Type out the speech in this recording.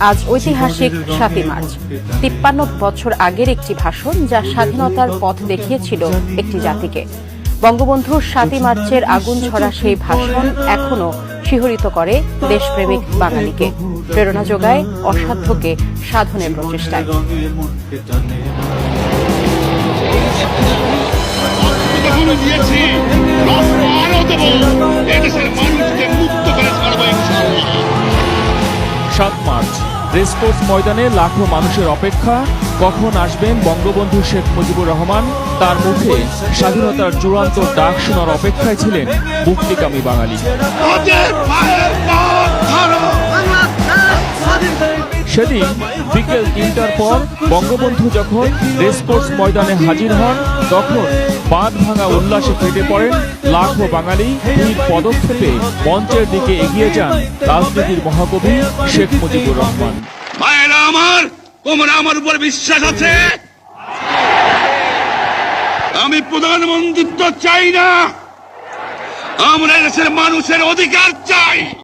আজ ঐতিহাসিক সাতই মার্চ। তিপ্পান্ন বছর আগের একটি ভাষণ যা স্বাধীনতার পথ দেখিয়েছিল একটি জাতিকে। বঙ্গবন্ধুর সাতই মার্চের আগুন ছড়া সেই ভাষণ এখনও শিহরিত করে দেশপ্রেমিক বাঙালিকে। প্রেরণা যোগায় অসাধ্যকে সাধনের প্রচেষ্টায়। সাত মার্চ রেসকোর্স ময়দানে লাখো মানুষের অপেক্ষা। কখন আসবেন বঙ্গবন্ধু শেখ মুজিবুর রহমান? তার মুখে স্বাধীনতার চূড়ান্ত ডাক শোনার অপেক্ষায় ছিলেন মুক্তিকামী বাঙালি। সেদিন বিকেল তিনটার পর বঙ্গবন্ধু যখন রেসকোর্স ময়দানে হাজির হন তখন বাঁধ ভাঙা উল্লাসে ফেটে পড়েন লাখো বাঙালি। দুই পদক্ষেপে মঞ্চের দিকে এগিয়ে যান রাজনীতির মহাকবি শেখ মুজিবুর রহমান। আমার, তোমরা আমার উপর বিশ্বাস আছে? আমি প্রধানমন্ত্রিত্ব চাই না। আমরা দেশের মানুষের অধিকার চাই।